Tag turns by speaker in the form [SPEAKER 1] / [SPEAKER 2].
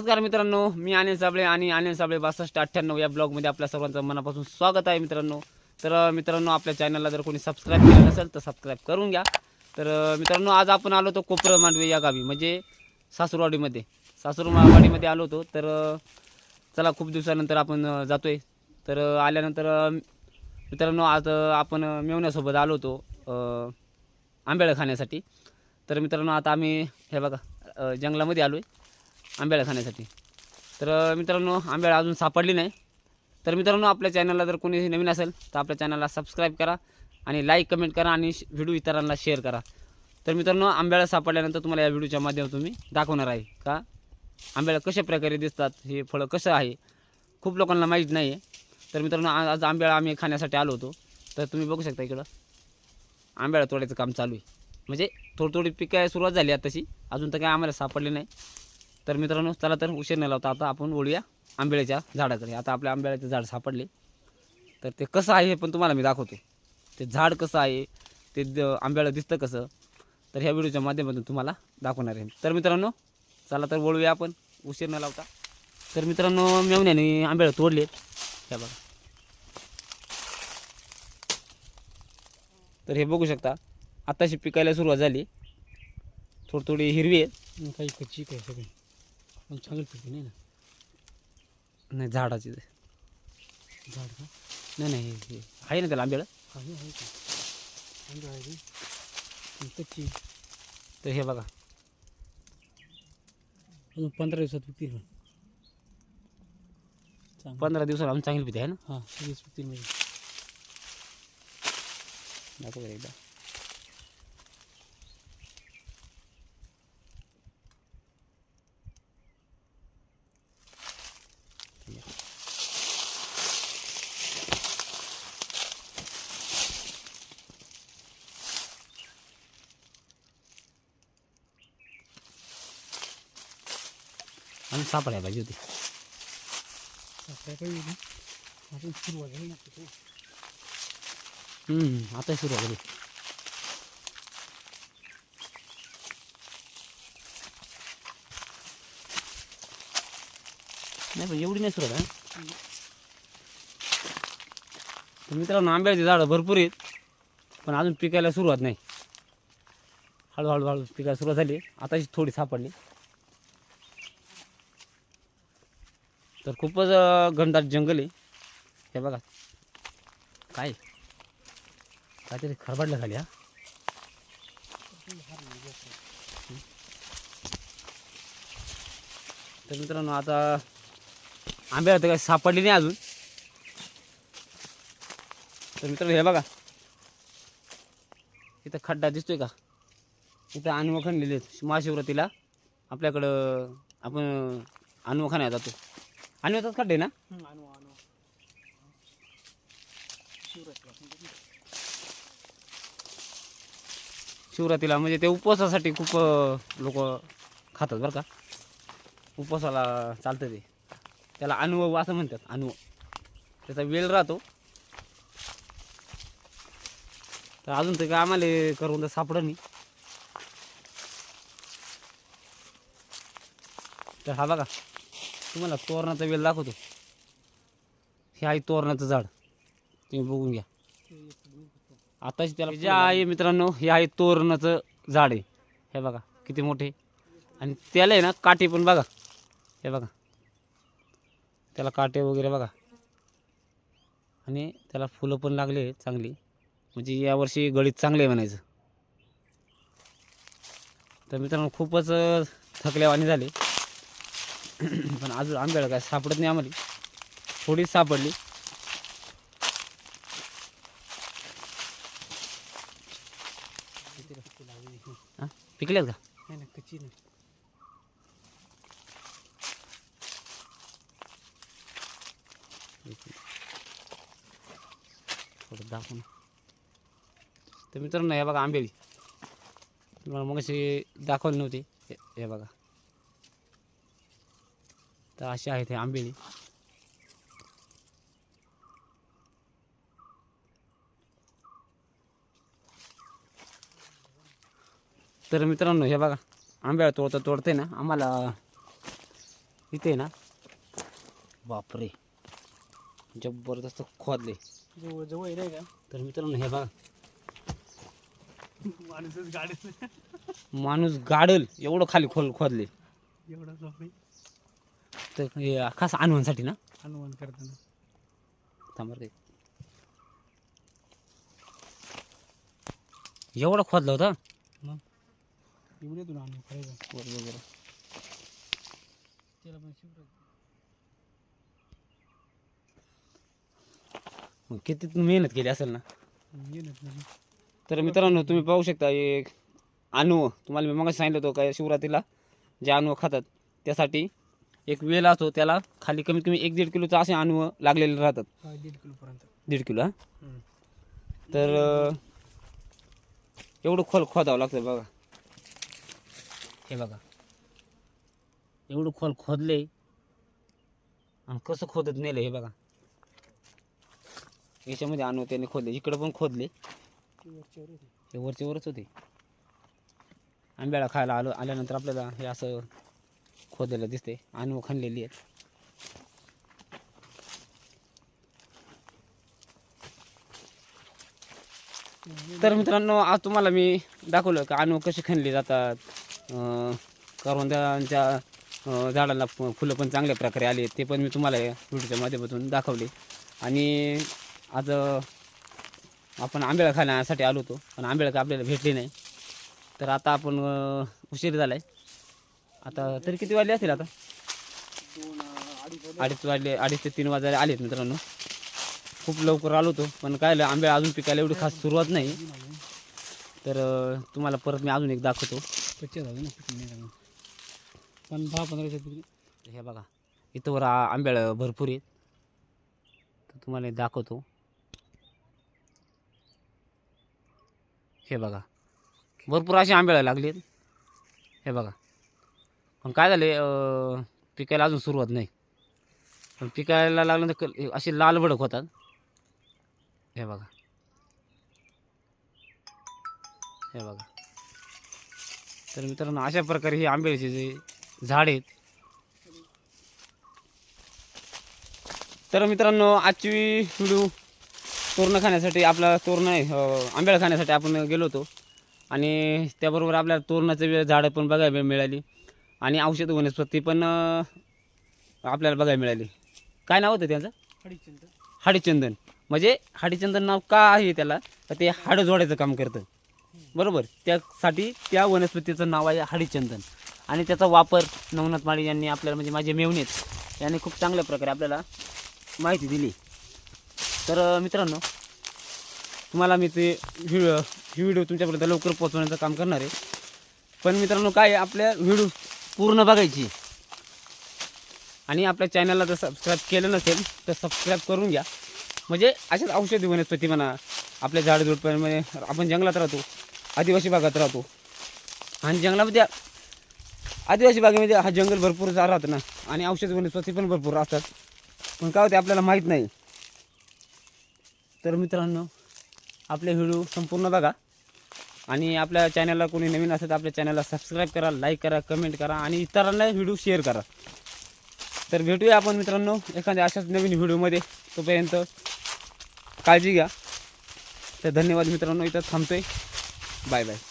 [SPEAKER 1] नमस्कार मित्रांनो मी अनिल साबळे आणि अनिल साबळे बासष्ट अठ्ठ्याण्णव या ब्लॉगमध्ये आपल्या सर्वांचं मनापासून स्वागत आहे मित्रांनो. तर मित्रांनो आपल्या चॅनलला जर कोणी सबस्क्राईब केलं नसेल तर सबस्क्राईब करून घ्या. तर मित्रांनो आज आपण आलो होतो कोपरं मांडवे या गावी म्हणजे सासूरवाडीमध्ये. सासूरवाडीमध्ये आलो होतो. तर चला खूप दिवसानंतर आपण जातो जातोय. तर आल्यानंतर मित्रांनो आज आपण मेवण्यासोबत आलो होतो अं, आंब्याळं खाण्यासाठी तर मित्रांनो आता आम्ही हे बघा जंगलामध्ये आलो आहे आंब्याळा खाण्यासाठी. तर मित्रांनो आंब्याळा अजून सापडली नाही. तर मित्रांनो आपल्या चॅनलला जर कोणी नवीन असेल तर आपल्या चॅनलला सबस्क्राईब करा आणि लाईक कमेंट करा आणि व्हिडिओ इतरांना शेअर करा. तर मित्रांनो आंब्याला सापडल्यानंतर तुम्हाला या व्हिडिओच्या माध्यमातून मी दाखवणार आहे का? आंब्याळा कशा प्रकारे दिसतात हे फळं कसं आहे? खूप लोकांना माहीत नाही आहे तर मित्रांनो आज आंब्याळा आम्ही खाण्यासाठी आलो होतो. तर तुम्ही बघू शकता इकडं. आंब्याळा तोडायचं काम चालू आहे. म्हणजे थोडी थोडी पिकाय सुरुवात झाली आताशी. तशी अजून तर काय आम्हाला सापडली नाही. तर मित्रांनो चला तर उशीर नाही लावता. आता आपण ओळूया आंब्याच्या झाडाकडे. आता आपल्या आंब्याचे झाड सापडले. तर ते कसं आहे हे पण तुम्हाला मी दाखवतो. ते झाड कसं आहे ते द- आंब्याला दिसतं कसं तर ह्या व्हिडिओच्या माध्यमातून तुम्हाला दाखवणार आहे. तर मित्रांनो चला तर वळूया आपण. उशीर न लावता. तर मित्रांनो मेवण्याने आंब्याला तोडले ह्या बघा. तर हे बघू शकता आत्ताशी पिकायला सुरुवात झाली. थोडी थोडी हिरवी आहे
[SPEAKER 2] काही कच्ची काय सगळी. पण चांगली पिकली नाही ना?
[SPEAKER 1] नाही झाडाची
[SPEAKER 2] झाड का?
[SPEAKER 1] नाही नाही हे- आहे ना त्याला आंब्याला
[SPEAKER 2] आहे आहे का? आंबे आहे कच्ची.
[SPEAKER 1] तर हे बघा.
[SPEAKER 2] अजून पंधरा दिवसात पिकतील पण
[SPEAKER 1] पंधरा दिवसाला आम्ही चांगली पिते आहे ना?
[SPEAKER 2] हां लगेच पिकतील म्हणजे.
[SPEAKER 1] दाखव एकदा. आणि सापडायला पाहिजे होती.
[SPEAKER 2] सुरुवात झाली
[SPEAKER 1] आता सुरू झाली. नाही पण एवढी नाही सुरुवात आहे तर मित्रांनो आंब्याची झाडं भरपूर आहेत पण अजून पिकायला सुरुवात नाही. हळूहळू हळू पिकायला सुरुवात झाली. आताची थोडी सापडली. तर खूपच घनदाट जंगल आहे. हे बघा. काय? काहीतरी खरबडलं खाली हा. तर मित्रांनो आता आंब्या होते काय सापडली नाही अजून. तर मित्रांनो हे बघा. इथं खड्डा दिसतोय का? इथं अनव लिहिले महाशिवरात्रीला आपल्याकडं आपण अनव जातो. जातो अनवाचाच खड्डे ना?
[SPEAKER 2] आणू आणू. शिवरात्रीला
[SPEAKER 1] म्हणजे ते उपवासासाठी खूप लोक खातात बरं का. उपवासाला चालतं ते. त्याला अनुभव असं म्हणतात अनुभव त्याचा वेळ राहतो. तर अजून तर काय आम्हाला करून तर सापडं नाही. तर हा बघा. तुम्हाला तोरणाचा वेल दाखवतो. हे आहे तोरणाचं झाड. तुम्ही बघून घ्या. आताच त्याला जे आहे मित्रांनो हे आहे तोरणाचं झाड आहे. हे बघा किती मोठे. आणि त्याला आहे ना काटे पण बघा. हे बघा. त्याला काटे वगैरे बघा. आणि त्याला फुलं पण लागले चांगली. म्हणजे यावर्षी गळीत चांगले आहे म्हणायचं. तर मित्रांनो खूपच थकल्यावाणी थकल्यावानी झाले. पण अजून आंब्याला काय सापडत नाही आम्हाला. थोडीच सापडली. पिकल्यात का?
[SPEAKER 2] नाही ना कच्ची नाही.
[SPEAKER 1] थोडं दाखवून. तर मित्रांनो हे बघा आंबेली तुम्हाला मग अशी दाखवली नव्हती. हे बघा. तर असे आहेत हे आंबेली. तर मित्रांनो हे बघा आंब्याला तोडता तोडते ना आम्हाला इथे ना बापरे जबरदस्त खोदले.
[SPEAKER 2] जवळ जवळ का?
[SPEAKER 1] तर मित्रांनो हे बघा.
[SPEAKER 2] माणूसच
[SPEAKER 1] माणूस गाडल एवढं खाली खोल खोदले.
[SPEAKER 2] एवढा
[SPEAKER 1] हे खास आणवणसाठी ना?
[SPEAKER 2] हनुमान करताना.
[SPEAKER 1] थांबर ते एवढं खोदलं होतं?
[SPEAKER 2] मग? एवढे तुला
[SPEAKER 1] बरोबर बरोबर
[SPEAKER 2] त्याला पण शिवराज
[SPEAKER 1] मग किती मेहनत केली असेल ना?
[SPEAKER 2] नाही.
[SPEAKER 1] तर मित्रांनो तुम्ही पाहू शकता एक अणू तुम्हाला मी मग सांगितलं होतं काय शिवरात्रीला? जे अणू खातात त्यासाठी एक वेल असतो त्याला खाली कमीत कमी एक दीड किलोचा असे अणू लागलेले राहतात.
[SPEAKER 2] दीड किलोपर्यंत.
[SPEAKER 1] दीड किलो हा? तर एवढं खोल खोदावं लागतं बघा. हे बघा. एवढं खोल खोदले आणि कसं खोदत नेलं हे बघा. याच्यामध्ये आणू त्याने खोदले. इकडं पण खोदले. हे वरचे वरच होते. आंब्याला खायला आलो आल्यानंतर आपल्याला हे असं खोदलेलं दिसते आणि खणलेली आहेत. तर मित्रांनो आज तुम्हाला मी दाखवलं का आणू कशी खणली जातात. अं, झाडाला फुलं पण चांगल्या प्रकारे आली ते पण मी तुम्हाला या व्हिडिओच्या माध्यमातून दाखवले. आणि आज आपण आंबेळा खाण्यासाठी आलो होतो. पण आंबेळा का आपल्याला भेटली नाही. तर आता आपण उशीर झाला आहे आता तरी किती वाजले असतील आता
[SPEAKER 2] अडीच वाजले.
[SPEAKER 1] अडीच वाजले ते तीन वाजायला आलेत मित्रांनो खूप लवकर आलो होतो पण काय आंबे अजून पिकायला एवढी खास सुरुवात नाही
[SPEAKER 2] वाजले.
[SPEAKER 1] तर तुम्हाला परत मी अजून एक दाखवतो.
[SPEAKER 2] पण दहा पंधराशे तरी
[SPEAKER 1] हे बघा इथं वर आ- आंब्याला भरपूर आहेत तर तुम्हाला दाखवतो हे बघा भरपूर असे आंब्याला लागलेत हे बघा पण काय झाले पिकायला अजून सुरुवात नाही. पण पिकायला लागल्यानंतर तर अशी असे लाल भडक होतात. हे बघा. हे बघा. तर मित्रांनो अशा प्रकारे हे आंब्याचे जे झाड आहेत. तर मित्रांनो आजची व्हिडिओ तोरणं खाण्यासाठी आपला तोरण आहे आंब्याला खाण्यासाठी आपण गेलो होतो. आणि त्याबरोबर आपल्याला तोरणाचं झाडं पण बघायला मिळाली. आणि औषध वनस्पती पण आपल्याला बघायला मिळाली. काय नाव होतं त्याचं?
[SPEAKER 2] अडीचशे
[SPEAKER 1] हाडीचंदन म्हणजे हाडीचंदन नाव का आहे त्याला? तर ते हाडं जोडायचं काम करतं. बरोबर? त्यासाठी त्या वनस्पतीचं नाव आहे हाडीचंदन आणि त्याचा वापर नवनाथ माळी यांनी आपल्याला म्हणजे माझे मेवणेत यांनी खूप चांगल्या प्रकारे आपल्याला माहिती दिली. तर मित्रांनो तुम्हाला मी ते व्हिडिओ ही व्हिडिओ तुमच्यापर्यंत लवकर पोहोचवण्याचं काम करणार आहे. पण मित्रांनो काय आपल्या व्हिडिओ पूर्ण बघायची. आणि आपल्या चॅनलला जर सबस्क्राईब केलं नसेल तर सबस्क्राईब करून घ्या. म्हणजे अशाच औषधी वनस्पती म्हणा आपल्या झाडझुडपांमध्ये म्हणजे आपण जंगलात राहतो आदिवासी भागात राहतो. आणि जंगलामध्ये आदिवासी भागामध्ये हा जंगल भरपूर जा राहतं ना. आणि औषधी वनस्पती पण भरपूर असतात. पण काय होते आपल्याला माहीत नाही. तर मित्रांनो आपले व्हिडिओ संपूर्ण बघा. आणि आपल्या चॅनलला कोणी नवीन असेल तर आपल्या चॅनलला सबस्क्राईब करा लाईक करा कमेंट करा आणि इतरांना व्हिडिओ शेअर करा. तर भेटूया आपण मित्रांनो एखाद्या अशाच नवीन व्हिडिओमध्ये तोपर्यंत काळजी घ्या. तर धन्यवाद मित्रांनो इथं थांबतोय. Bye bye